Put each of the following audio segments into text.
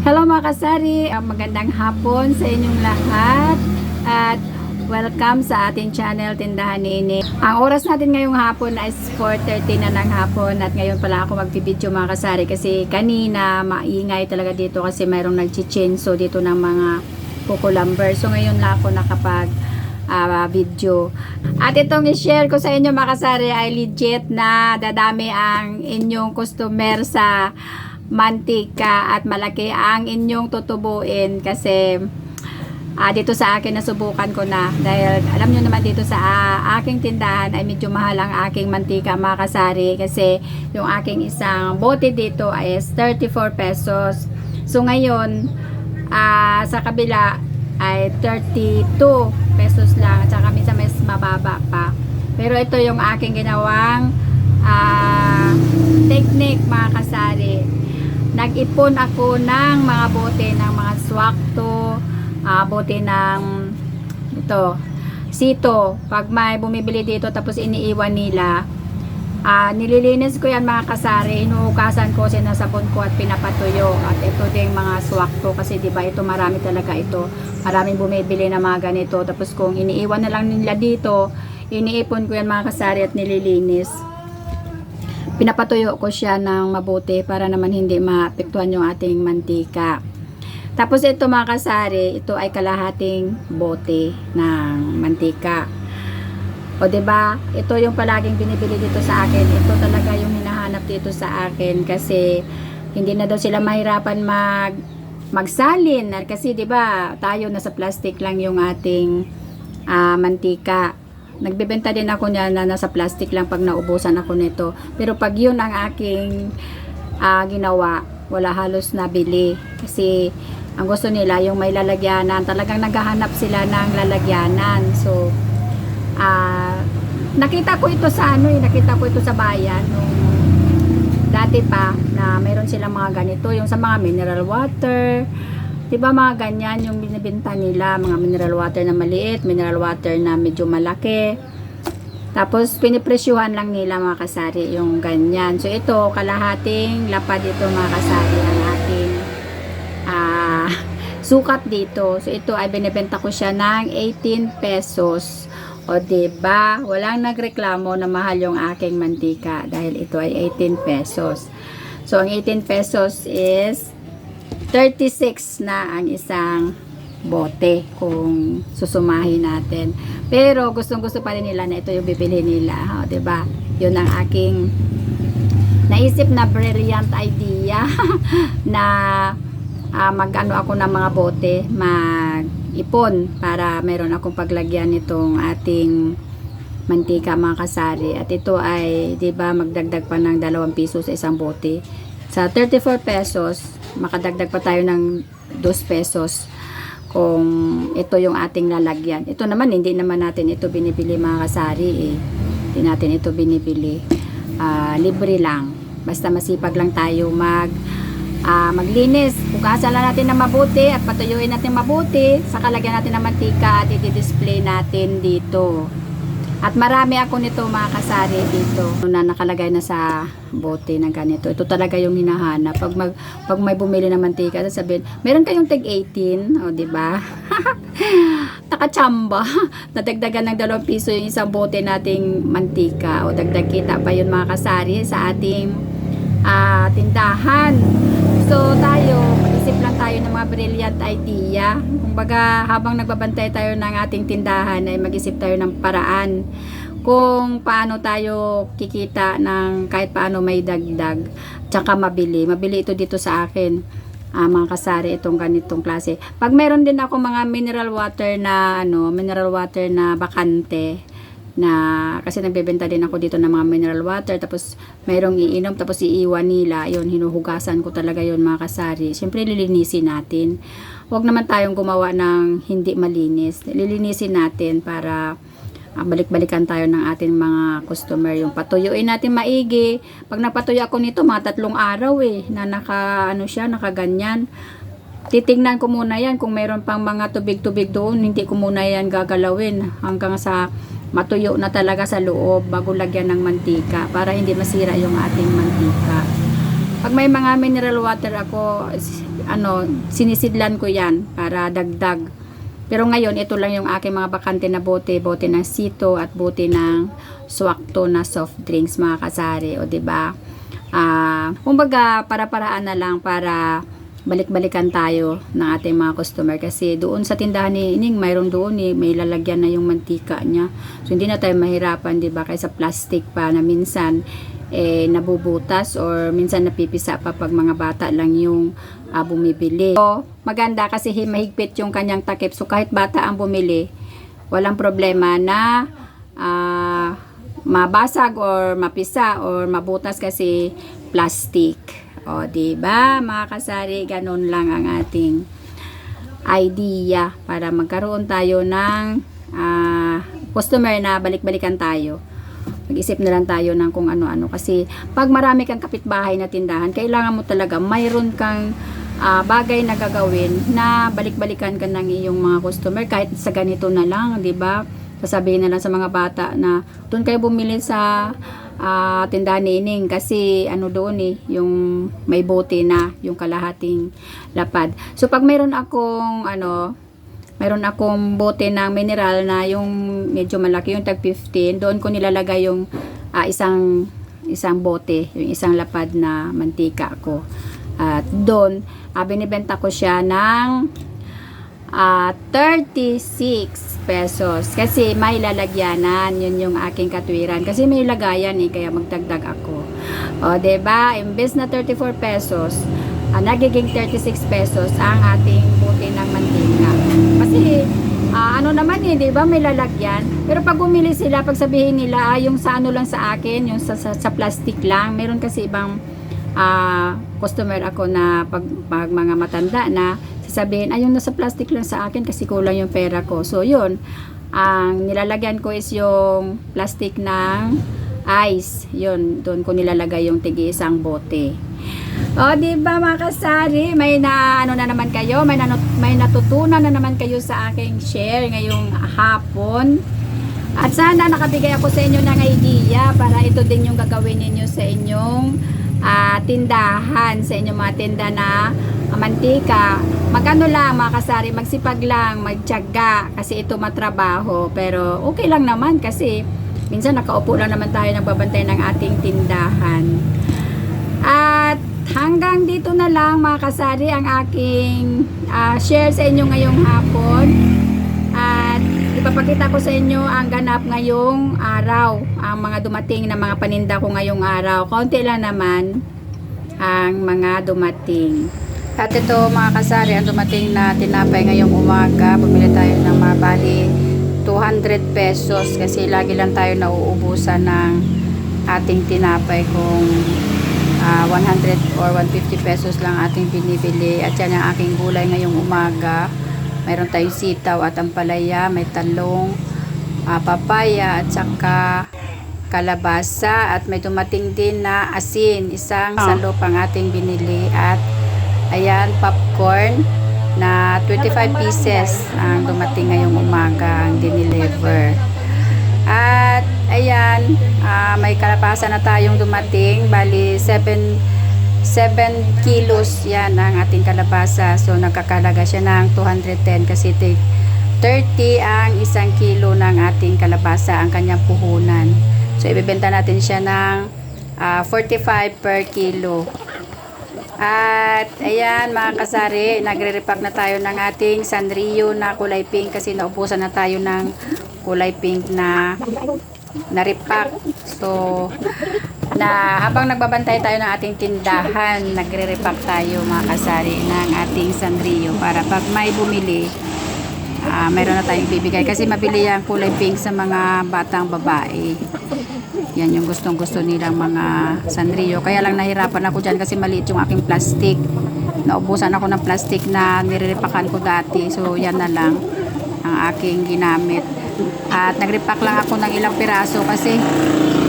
Hello mga kasari, Ah, magandang hapon sa inyong lahat at welcome sa ating channel Tindahan ni Ini. Ang oras natin ngayong hapon is 4.30 na ng hapon at ngayon pala ako magbibideo mga kasari kasi kanina maingay talaga dito kasi mayroong nagchichinso dito ng mga kukulamber. So ngayon lang ako nakapag ah, video. At itong i-share ko sa inyo mga kasari ay legit na dadami ang inyong customer sa mantika at malaki ang inyong tutubuin kasi ah, dito sa akin nasubukan ko na. Dahil alam nyo naman dito sa ah, aking tindahan ay medyo mahal ang aking mantika mga kasari. Kasi yung aking isang bote dito ay is 34 pesos. So ngayon ah, sa kabila ay 32 pesos lang. At saka minsan mas mababa pa. Pero ito yung aking ginawang ah, technique mga kasari nag-ipon ako ng mga bote ng mga swakto, ah, bote ng ito, sito. Pag may bumibili dito tapos iniiwan nila, ah, nililinis ko yan mga kasari, inuukasan ko, sinasabon ko at pinapatuyo. At ito ding mga swakto kasi 'di ba ito marami talaga ito. Maraming bumibili na mga ganito. Tapos kung iniiwan na lang nila dito, iniipon ko yan mga kasari at nililinis pinapatuyo ko siya ng mabuti para naman hindi maapektuhan yung ating mantika. Tapos ito mga kasari, ito ay kalahating bote ng mantika. O ba? Ito yung palaging binibili dito sa akin. Ito talaga yung hinahanap dito sa akin kasi hindi na daw sila mahirapan mag magsalin kasi 'di ba tayo nasa plastic lang yung ating ah, mantika nagbebenta din ako niya na nasa plastic lang pag naubusan ako nito. Pero pag yun ang aking ah, ginawa, wala halos nabili. Kasi ang gusto nila yung may lalagyanan. Talagang naghahanap sila ng lalagyanan. So, ah, nakita ko ito sa ano eh, nakita ko ito sa bayan nung dati pa na mayroon silang mga ganito, yung sa mga mineral water, 'Di ba mga ganyan yung binibenta nila, mga mineral water na maliit, mineral water na medyo malaki. Tapos pinipresyuhan lang nila mga kasari yung ganyan. So ito kalahating lapad ito mga kasari ang ating ah, sukat dito. So ito ay binibenta ko siya ng 18 pesos. O ba? Walang nagreklamo na mahal yung aking mantika dahil ito ay 18 pesos. So ang 18 pesos is 36 na ang isang bote kung susumahin natin. Pero gustong gusto pa rin nila na ito yung bibili nila. O, ba? Yun ang aking naisip na brilliant idea na ah, mag-ano ako ng mga bote, mag-ipon para meron akong paglagyan nitong ating mantika mga kasari. At ito ay, 'di ba, magdagdag pa ng 2 piso sa isang bote. Sa 34 pesos, makadagdag pa tayo ng 2 pesos kung ito yung ating lalagyan. Ito naman, hindi naman natin ito binibili mga kasari eh. Hindi natin ito binibili. Ah, libre lang. Basta masipag lang tayo mag ah, maglinis. Pukasan lang natin na mabuti at patuyuin natin mabuti. Saka lagyan natin ng mantika at i-display natin dito. At marami ako nito mga kasari dito na nakalagay na sa bote na ganito. Ito talaga yung hinahanap. Pag, mag, pag may bumili ng mantika, sabihin, meron kayong tag 18, o di ba? Takachamba. Nadagdagan ng 2 piso yung isang bote nating mantika. O dagdag kita pa yun mga kasari sa ating ah, tindahan. So tayo, mag-isip lang tayo ng mga brilliant idea. Kumbaga, habang nagbabantay tayo ng ating tindahan, ay mag-isip tayo ng paraan kung paano tayo kikita ng kahit paano may dagdag tsaka mabili. Mabili ito dito sa akin ah, mga kasari itong ganitong klase. Pag meron din ako mga mineral water na ano, mineral water na bakante na kasi nagbebenta din ako dito ng mga mineral water tapos mayroong iinom tapos iiwan nila. Yun hinuhugasan ko talaga yun mga kasari. Syempre lilinisin natin. Huwag naman tayong gumawa ng hindi malinis. Lilinisin natin para ah, balik-balikan tayo ng ating mga customer. Yung patuyuin natin maigi. Pag napatuyo ako nito mga tatlong araw eh na naka ano siya nakaganyan. Titingnan ko muna yan kung mayroon pang mga tubig-tubig doon. Hindi ko muna yan gagalawin hanggang sa matuyo na talaga sa loob bago lagyan ng mantika para hindi masira yung ating mantika pag may mga mineral water ako ano, sinisidlan ko yan para dagdag. Pero ngayon, ito lang yung aking mga bakante na bote, bote ng sito at bote ng swakto na soft drinks mga kasari, o 'di ba? Ah, kumbaga para-paraan na lang para balik-balikan tayo ng ating mga customer. Kasi doon sa tindahan ni Ining mayroon doon eh, may lalagyan na yung mantika niya. So hindi na tayo mahirapan di ba? Kaysa plastic pa na minsan eh nabubutas or minsan napipisa pa pag mga bata lang yung ah, bumibili. So maganda kasi hi- mahigpit yung kanyang takip. So kahit bata ang bumili walang problema na ah, mabasag or mapisa or mabutas kasi plastic. O, di ba mga kasari, ganun lang ang ating idea para magkaroon tayo ng ah, customer na balik-balikan tayo. Mag-isip na lang tayo ng kung ano-ano kasi pag marami kang kapitbahay na tindahan, kailangan mo talaga mayroon kang ah, bagay na gagawin na balik-balikan ka ng iyong mga customer kahit sa ganito na lang, 'di ba? Sasabihin na lang sa mga bata na doon kayo bumili sa ah, tindahan ni Ining kasi ano doon eh, yung may bote na, yung kalahating lapad. So pag mayroon akong ano, mayroon akong bote ng mineral na yung medyo malaki, yung tag 15, doon ko nilalagay yung ah, isang isang bote, yung isang lapad na mantika ko. At doon, ah, binibenta ko siya ng ah 36 pesos. Kasi may lalagyanan, yun yung aking katwiran. Kasi may lagayan eh, kaya magdagdag ako. O, ba Imbes na 34 pesos, ah, nagiging 36 pesos ang ating buti ng mantika. Kasi, ah, ano naman eh, 'di ba may lalagyan. Pero pag bumili sila, pag sabihin nila, ah, yung sa ano lang sa akin, yung sa, sa, sa plastic lang, meron kasi ibang ah, customer ako na pag, pag mga matanda na sasabihin, ayun nasa plastic lang sa akin kasi kulang yung pera ko. So, yun. Ang nilalagyan ko is yung plastic ng ice. Yun, doon ko nilalagay yung tigi isang bote. O, di ba mga kasari, may na, ano na naman kayo, may, nanut, may natutunan na naman kayo sa aking share ngayong hapon. At sana nakabigay ako sa inyo ng idea para ito din yung gagawin ninyo sa inyong ah, tindahan, sa inyong mga tinda na mantika. Magano lang mga kasari, magsipag lang, magtiyaga kasi ito matrabaho. Pero okay lang naman kasi minsan nakaupo lang naman tayo nagbabantay ng ating tindahan. At hanggang dito na lang mga kasari ang aking ah, share sa inyo ngayong hapon. At ipapakita ko sa inyo ang ganap ngayong araw. Ang mga dumating na mga paninda ko ngayong araw. Kaunti lang naman ang mga dumating. At ito mga kasari, ang dumating na tinapay ngayong umaga. Bumili tayo ng mga bali 200 pesos kasi lagi lang tayo nauubusan ng ating tinapay kung ah, 100 or 150 pesos lang ating binibili. At yan ang aking gulay ngayong umaga. Mayroon tayong sitaw at ampalaya, may talong, ah, papaya at saka kalabasa at may dumating din na asin, isang Ah. salop ang ating binili at ayan popcorn na 25 pieces ang dumating ngayong umaga ang dineliver. At ayan, ah, may kalabasa na tayong dumating, bali 7 7 kilos yan ang ating kalabasa. So nagkakalaga siya ng 210 kasi tig 30 ang isang kilo ng ating kalabasa ang kanyang puhunan. So ibebenta natin siya ng ah, 45 per kilo. At ayan mga kasari, nagre-repack na tayo ng ating Sanrio na kulay pink kasi naubusan na tayo ng kulay pink na na repack. So na habang nagbabantay tayo ng ating tindahan, nagre-repack tayo mga kasari ng ating Sanrio para pag may bumili, ah meron na tayong bibigay kasi mabili yung kulay pink sa mga batang babae. Yan yung gustong gusto nilang mga Sanrio. Kaya lang nahirapan ako dyan kasi maliit yung aking plastic. Naubusan ako ng plastic na niriripakan ko dati. So yan na lang ang aking ginamit. At nagrepack lang ako ng ilang piraso kasi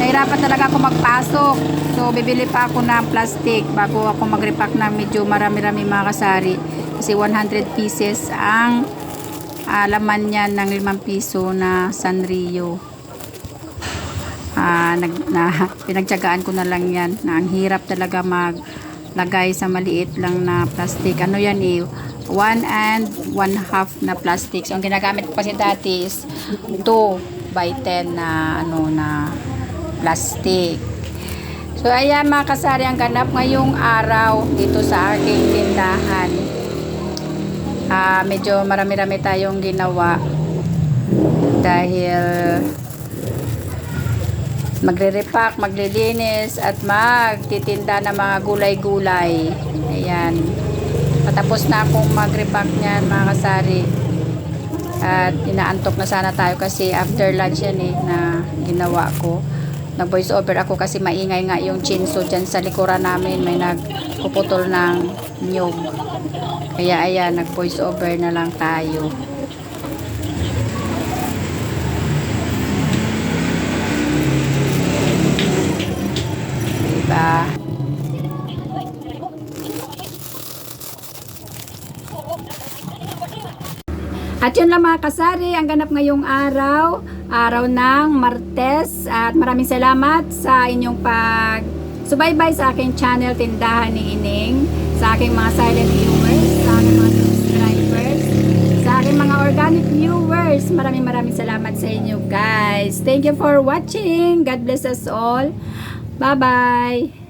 nahirapan talaga ako magpasok. So bibili pa ako ng plastic bago ako magrepack ng medyo marami-rami mga kasari. Kasi 100 pieces ang ah, laman niya ng 5 piso na Sanrio ah nag, na, pinagtyagaan ko na lang yan na ang hirap talaga mag lagay sa maliit lang na plastic. Ano yan eh? One and one half na plastic. So, ang ginagamit ko kasi dati is 2 by 10 na ano na plastic. So, ayan mga kasari ang ganap ngayong araw dito sa aking tindahan. Ah, medyo marami-rami tayong ginawa dahil magre-repack, maglilinis at magtitinda ng mga gulay-gulay. Ayan. Patapos na akong mag-repack niyan mga kasari. At inaantok na sana tayo kasi after lunch yan eh na ginawa ko. Nag voice over ako kasi maingay nga yung chinso dyan sa likuran namin. May nagpuputol ng nyog. Kaya ayan, nag voice over na lang tayo. Diba? At yun lang mga kasari, ang ganap ngayong araw, araw ng Martes. At maraming salamat sa inyong pag subaybay sa aking channel Tindahan ni Ining, sa aking mga silent viewers, sa aking mga subscribers, sa aking mga organic viewers. Maraming maraming salamat sa inyo guys. Thank you for watching. God bless us all. Bye-bye.